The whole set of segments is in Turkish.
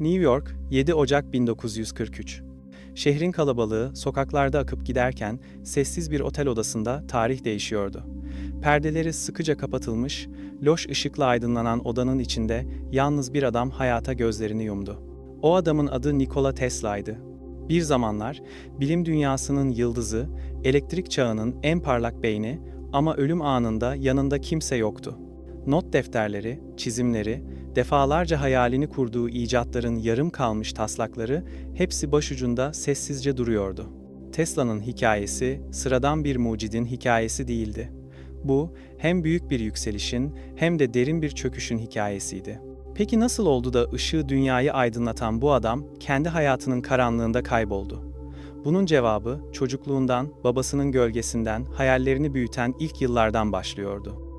New York, 7 Ocak 1943. Şehrin kalabalığı sokaklarda akıp giderken sessiz bir otel odasında tarih değişiyordu. Perdeleri sıkıca kapatılmış, loş ışıkla aydınlanan odanın içinde yalnız bir adam hayata gözlerini yumdu. O adamın adı Nikola Tesla'ydı. Bir zamanlar bilim dünyasının yıldızı, elektrik çağının en parlak beyni ama ölüm anında yanında kimse yoktu. Not defterleri, çizimleri, defalarca hayalini kurduğu icatların yarım kalmış taslakları hepsi başucunda sessizce duruyordu. Tesla'nın hikayesi sıradan bir mucidin hikayesi değildi. Bu hem büyük bir yükselişin hem de derin bir çöküşün hikayesiydi. Peki nasıl oldu da ışığı dünyayı aydınlatan bu adam kendi hayatının karanlığında kayboldu? Bunun cevabı çocukluğundan, babasının gölgesinden, hayallerini büyüten ilk yıllardan başlıyordu.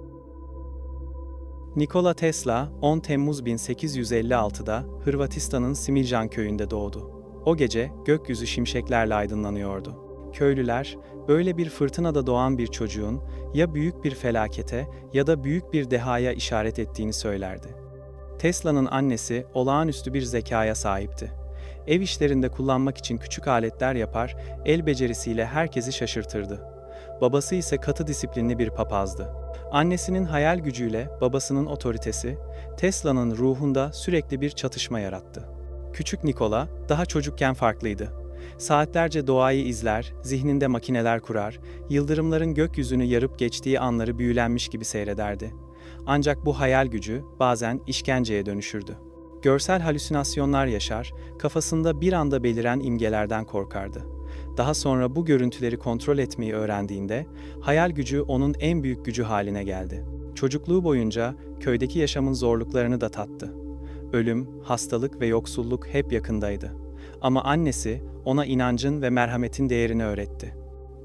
Nikola Tesla 10 Temmuz 1856'da Hırvatistan'ın Similjan köyünde doğdu. O gece gökyüzü şimşeklerle aydınlanıyordu. Köylüler böyle bir fırtınada doğan bir çocuğun ya büyük bir felakete ya da büyük bir dehaya işaret ettiğini söylerdi. Tesla'nın annesi olağanüstü bir zekaya sahipti. Ev işlerinde kullanmak için küçük aletler yapar, el becerisiyle herkesi şaşırtırdı. Babası ise katı disiplinli bir papazdı. Annesinin hayal gücüyle babasının otoritesi, Tesla'nın ruhunda sürekli bir çatışma yarattı. Küçük Nikola daha çocukken farklıydı. Saatlerce doğayı izler, zihninde makineler kurar, yıldırımların gökyüzünü yarıp geçtiği anları büyülenmiş gibi seyrederdi. Ancak bu hayal gücü bazen işkenceye dönüşürdü. Görsel halüsinasyonlar yaşar, kafasında bir anda beliren imgelerden korkardı. Daha sonra bu görüntüleri kontrol etmeyi öğrendiğinde hayal gücü onun en büyük gücü haline geldi. Çocukluğu boyunca köydeki yaşamın zorluklarını da tattı. Ölüm, hastalık ve yoksulluk hep yakındaydı. Ama annesi ona inancın ve merhametin değerini öğretti.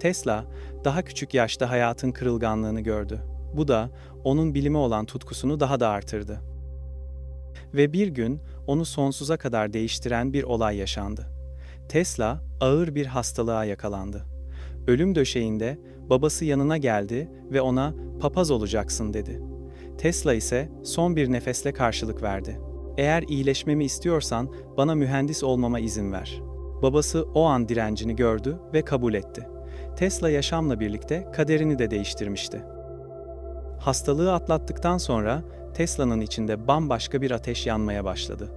Tesla daha küçük yaşta hayatın kırılganlığını gördü. Bu da onun bilime olan tutkusunu daha da artırdı. Ve bir gün onu sonsuza kadar değiştiren bir olay yaşandı. Tesla ağır bir hastalığa yakalandı. Ölüm döşeğinde babası yanına geldi ve ona papaz olacaksın dedi. Tesla ise son bir nefesle karşılık verdi. Eğer iyileşmemi istiyorsan bana mühendis olmama izin ver. Babası o an direncini gördü ve kabul etti. Tesla yaşamla birlikte kaderini de değiştirmişti. Hastalığı atlattıktan sonra Tesla'nın içinde bambaşka bir ateş yanmaya başladı.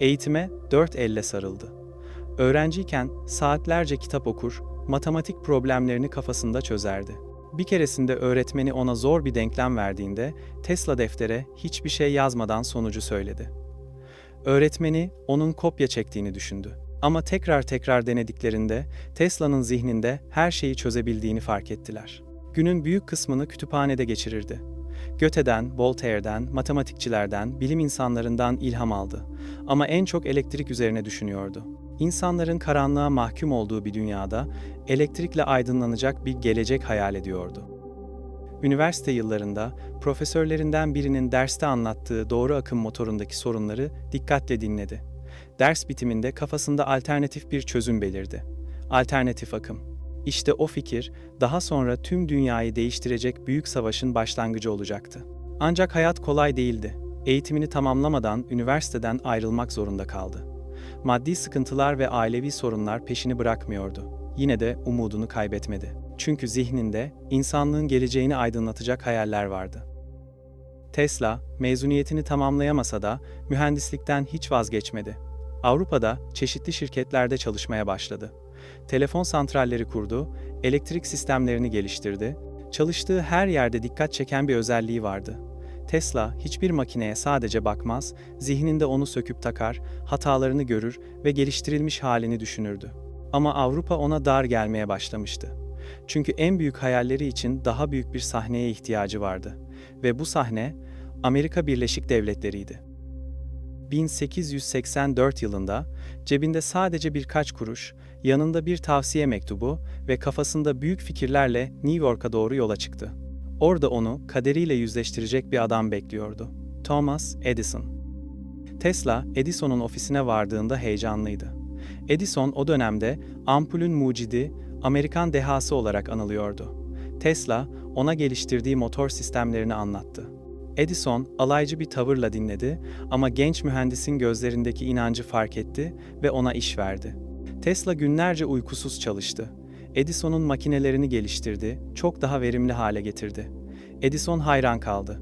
Eğitime dört elle sarıldı. Öğrenciyken saatlerce kitap okur, matematik problemlerini kafasında çözerdi. Bir keresinde öğretmeni ona zor bir denklem verdiğinde Tesla deftere hiçbir şey yazmadan sonucu söyledi. Öğretmeni onun kopya çektiğini düşündü. Ama tekrar tekrar denediklerinde Tesla'nın zihninde her şeyi çözebildiğini fark ettiler. Günün büyük kısmını kütüphanede geçirirdi. Goethe'den, Voltaire'den, matematikçilerden, bilim insanlarından ilham aldı. Ama en çok elektrik üzerine düşünüyordu. İnsanların karanlığa mahkum olduğu bir dünyada elektrikle aydınlanacak bir gelecek hayal ediyordu. Üniversite yıllarında profesörlerinden birinin derste anlattığı doğru akım motorundaki sorunları dikkatle dinledi. Ders bitiminde kafasında alternatif bir çözüm belirdi. Alternatif akım. İşte o fikir daha sonra tüm dünyayı değiştirecek büyük savaşın başlangıcı olacaktı. Ancak hayat kolay değildi. Eğitimini tamamlamadan üniversiteden ayrılmak zorunda kaldı. Maddi sıkıntılar ve ailevi sorunlar peşini bırakmıyordu. Yine de umudunu kaybetmedi. Çünkü zihninde insanlığın geleceğini aydınlatacak hayaller vardı. Tesla, mezuniyetini tamamlayamasa da mühendislikten hiç vazgeçmedi. Avrupa'da çeşitli şirketlerde çalışmaya başladı. Telefon santralleri kurdu, elektrik sistemlerini geliştirdi. Çalıştığı her yerde dikkat çeken bir özelliği vardı. Tesla hiçbir makineye sadece bakmaz, zihninde onu söküp takar, hatalarını görür ve geliştirilmiş halini düşünürdü. Ama Avrupa ona dar gelmeye başlamıştı. Çünkü en büyük hayalleri için daha büyük bir sahneye ihtiyacı vardı ve bu sahne Amerika Birleşik Devletleri'ydi. 1884 yılında cebinde sadece birkaç kuruş, yanında bir tavsiye mektubu ve kafasında büyük fikirlerle New York'a doğru yola çıktı. Orada onu kaderiyle yüzleştirecek bir adam bekliyordu. Thomas Edison. Tesla, Edison'un ofisine vardığında heyecanlıydı. Edison o dönemde ampulün mucidi, Amerikan dehası olarak anılıyordu. Tesla, ona geliştirdiği motor sistemlerini anlattı. Edison alaycı bir tavırla dinledi ama genç mühendisin gözlerindeki inancı fark etti ve ona iş verdi. Tesla günlerce uykusuz çalıştı. Edison'un makinelerini geliştirdi, çok daha verimli hale getirdi. Edison hayran kaldı.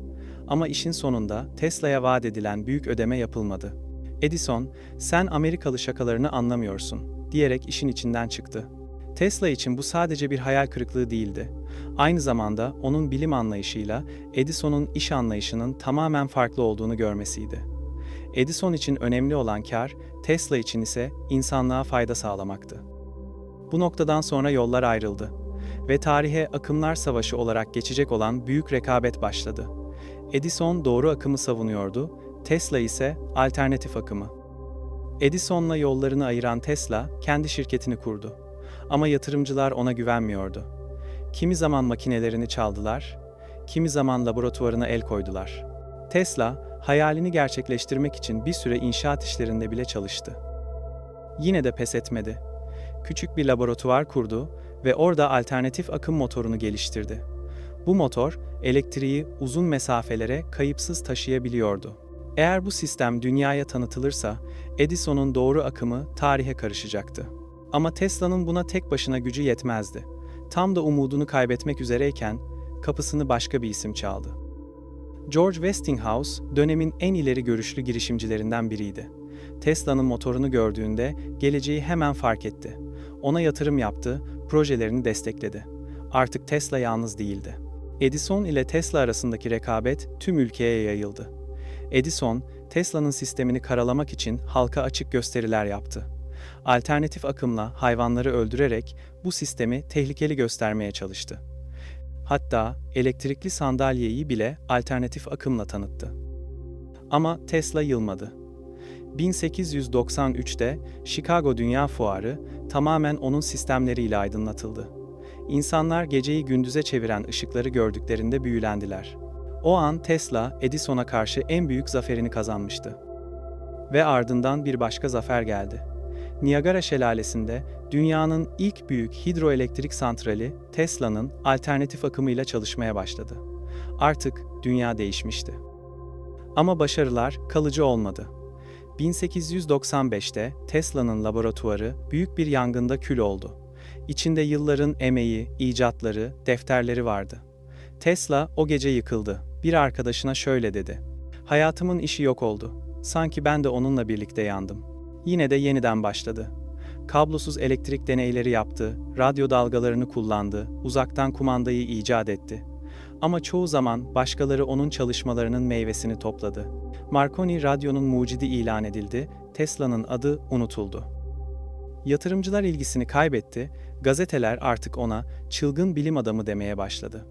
Ama işin sonunda Tesla'ya vaat edilen büyük ödeme yapılmadı. Edison, "Sen Amerikalı şakalarını anlamıyorsun." diyerek işin içinden çıktı. Tesla için bu sadece bir hayal kırıklığı değildi. Aynı zamanda onun bilim anlayışıyla Edison'un iş anlayışının tamamen farklı olduğunu görmesiydi. Edison için önemli olan kar, Tesla için ise insanlığa fayda sağlamaktı. Bu noktadan sonra yollar ayrıldı ve tarihe akımlar savaşı olarak geçecek olan büyük rekabet başladı. Edison doğru akımı savunuyordu, Tesla ise alternatif akımı. Edison'la yollarını ayıran Tesla kendi şirketini kurdu. Ama yatırımcılar ona güvenmiyordu. Kimi zaman makinelerini çaldılar, kimi zaman laboratuvarına el koydular. Tesla, hayalini gerçekleştirmek için bir süre inşaat işlerinde bile çalıştı. Yine de pes etmedi. Küçük bir laboratuvar kurdu ve orada alternatif akım motorunu geliştirdi. Bu motor, elektriği uzun mesafelere kayıpsız taşıyabiliyordu. Eğer bu sistem dünyaya tanıtılırsa, Edison'un doğru akımı tarihe karışacaktı. Ama Tesla'nın buna tek başına gücü yetmezdi. Tam da umudunu kaybetmek üzereyken kapısını başka bir isim çaldı. George Westinghouse dönemin en ileri görüşlü girişimcilerinden biriydi. Tesla'nın motorunu gördüğünde geleceği hemen fark etti. Ona yatırım yaptı, projelerini destekledi. Artık Tesla yalnız değildi. Edison ile Tesla arasındaki rekabet tüm ülkeye yayıldı. Edison, Tesla'nın sistemini karalamak için halka açık gösteriler yaptı. Alternatif akımla hayvanları öldürerek bu sistemi tehlikeli göstermeye çalıştı. Hatta elektrikli sandalyeyi bile alternatif akımla tanıttı. Ama Tesla yılmadı. 1893'te Chicago Dünya Fuarı tamamen onun sistemleriyle aydınlatıldı. İnsanlar geceyi gündüze çeviren ışıkları gördüklerinde büyülendiler. O an Tesla, Edison'a karşı en büyük zaferini kazanmıştı. Ve ardından bir başka zafer geldi. Niagara Şelalesi'nde dünyanın ilk büyük hidroelektrik santrali Tesla'nın alternatif akımıyla çalışmaya başladı. Artık dünya değişmişti. Ama başarılar kalıcı olmadı. 1895'te Tesla'nın laboratuvarı büyük bir yangında kül oldu. İçinde yılların emeği, icatları, defterleri vardı. Tesla o gece yıkıldı. Bir arkadaşına şöyle dedi: "Hayatımın işi yok oldu. Sanki ben de onunla birlikte yandım." Yine de yeniden başladı. Kablosuz elektrik deneyleri yaptı, radyo dalgalarını kullandı, uzaktan kumandayı icat etti. Ama çoğu zaman başkaları onun çalışmalarının meyvesini topladı. Marconi radyonun mucidi ilan edildi, Tesla'nın adı unutuldu. Yatırımcılar ilgisini kaybetti, gazeteler artık ona çılgın bilim adamı demeye başladı.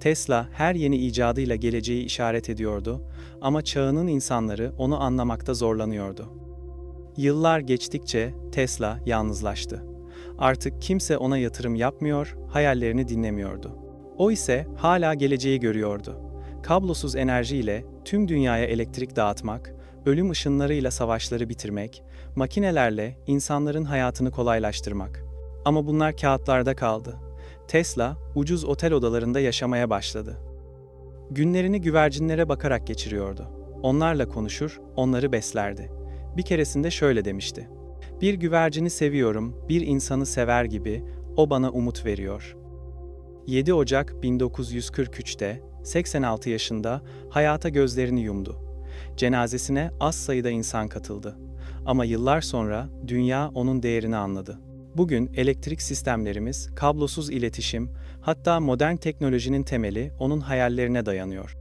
Tesla her yeni icadıyla geleceği işaret ediyordu ama çağının insanları onu anlamakta zorlanıyordu. Yıllar geçtikçe Tesla yalnızlaştı. Artık kimse ona yatırım yapmıyor, hayallerini dinlemiyordu. O ise hala geleceği görüyordu. Kablosuz enerjiyle tüm dünyaya elektrik dağıtmak, ölüm ışınlarıyla savaşları bitirmek, makinelerle insanların hayatını kolaylaştırmak. Ama bunlar kağıtlarda kaldı. Tesla ucuz otel odalarında yaşamaya başladı. Günlerini güvercinlere bakarak geçiriyordu. Onlarla konuşur, onları beslerdi. Bir keresinde şöyle demişti. Bir güvercini seviyorum, bir insanı sever gibi, o bana umut veriyor. 7 Ocak 1943'te 86 yaşında hayata gözlerini yumdu. Cenazesine az sayıda insan katıldı. Ama yıllar sonra dünya onun değerini anladı. Bugün elektrik sistemlerimiz, kablosuz iletişim, hatta modern teknolojinin temeli onun hayallerine dayanıyor.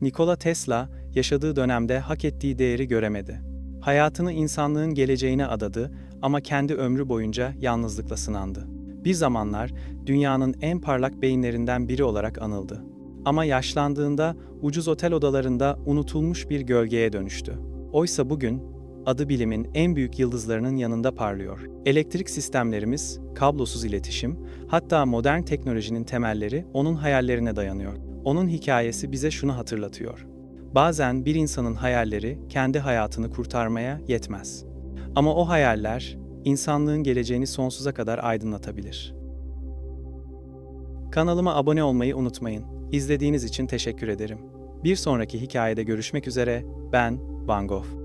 Nikola Tesla yaşadığı dönemde hak ettiği değeri göremedi. Hayatını insanlığın geleceğine adadı ama kendi ömrü boyunca yalnızlıkla sınandı. Bir zamanlar dünyanın en parlak beyinlerinden biri olarak anıldı. Ama yaşlandığında ucuz otel odalarında unutulmuş bir gölgeye dönüştü. Oysa bugün adı bilimin en büyük yıldızlarının yanında parlıyor. Elektrik sistemlerimiz, kablosuz iletişim, hatta modern teknolojinin temelleri onun hayallerine dayanıyor. Onun hikayesi bize şunu hatırlatıyor. Bazen bir insanın hayalleri kendi hayatını kurtarmaya yetmez. Ama o hayaller insanlığın geleceğini sonsuza kadar aydınlatabilir. Kanalıma abone olmayı unutmayın. İzlediğiniz için teşekkür ederim. Bir sonraki hikayede görüşmek üzere, ben Van Gogh.